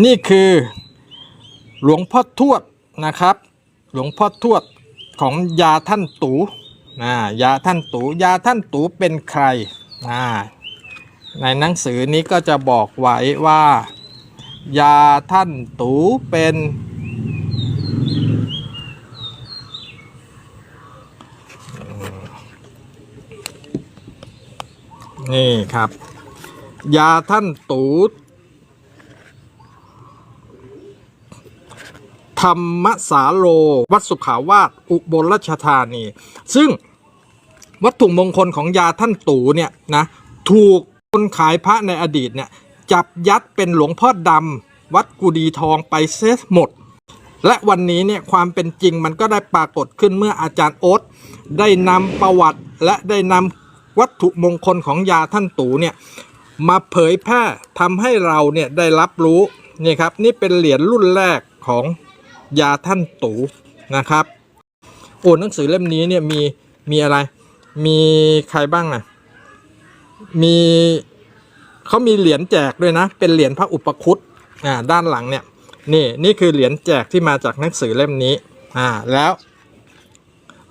นี่คือหลวงพ่อทวดนะครับ หลวงพ่อทวดของยาท่านตูนะยาท่านตูยาท่านตูเป็นใครนะในหนังสือนี้ก็จะบอกไว้ว่า ยาท่านตูเป็นนี่ครับ ยาท่านตู ธรรมสาโล วัดสุขาวาสอุบลราชธานี ซึ่งวัตถุมงคลของยาท่านตู่เนี่ยนะถูกคนขายพระในอดีตเนี่ยจับยัดเป็นหลวงพ่อดำวัดกุดีทองไปเสียหมด และวันนี้เนี่ยความเป็นจริงมันก็ได้ปรากฏขึ้นเมื่ออาจารย์โอ๊ตได้นำประวัติและได้นำวัตถุมงคลของยาท่านตู่เนี่ยมาเผยแพร่ทำให้เราเนี่ยได้รับรู้นี่ครับนี่เป็นเหรียญรุ่นแรกของ ยาท่านตูนะครับโอ้หนังสือเล่มนี้เนี่ยมีมีอะไร มีใครบ้างนะมีเขามีเหรียญแจกด้วยนะ เป็นเหรียญพระอุปคุตอ่าด้านหลังเนี่ยนี่นี่คือเหรียญแจกที่มาจากหนังสือเล่มนี้อ่าแล้ว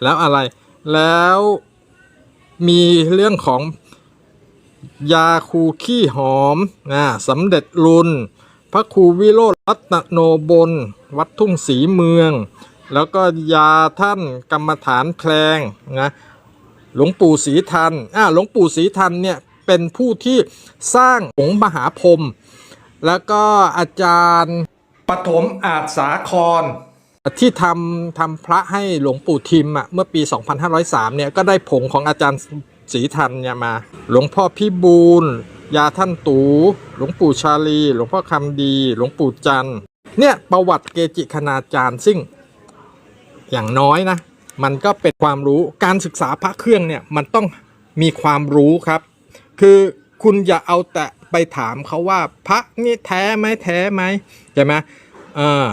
แล้วอะไรแล้วมีเรื่องของยาคูขี้หอมอ่าสำเร็จรุน พระครูวิโรจน์รัตโนบล วัดทุ่งศรีเมือง แล้วก็ยาท่านกรรมฐานแพลงนะหลวงปู่ศรีทันอ่าหลวงปู่ศรีทันเนี่ยเป็นผู้ที่สร้างองค์มหาพรมแล้วก็อาจารย์ปฐมอาจสาคร ที่ทำทำพระให้หลวงปู่ทิมอะเมื่อปี 2503เนี่ยก็ได้ผงของอาจารย์ศรีทันเนี่ยมา หลวงพ่อพิบูล ยาท่านตู หลวงปู่ชาลี หลวงพ่อคำดี หลวงปู่จันเนี่ยประวัติเกจิคณาจารย์ซึ่งอย่างน้อยนะ มันก็เป็นความรู้การศึกษาพระเครื่องเนี่ยมันต้องมีความรู้ครับ คือคุณอย่าเอาแต่ไปถามเขาว่าพระนี่แท้ไหมแท้ไหมใช่ไหมเออ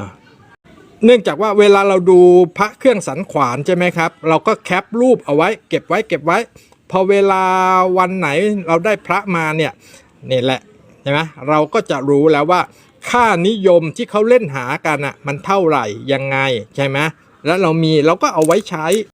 เนื่องจากว่าเวลาเราดูพระเครื่องสันขวานใช่ไหมครับ เราก็แคปรูปเอาไว้ เก็บไว้เก็บไว้ พอเวลาวันไหนเราได้พระมาเนี่ยนี่แหละใช่ไหมเราก็จะรู้แล้วว่า ค่านิยมที่เขาเล่นหากันอะมันเท่าไหร่ยังไงใช่ไหมแล้วเรามีเราก็เอาไว้ใช้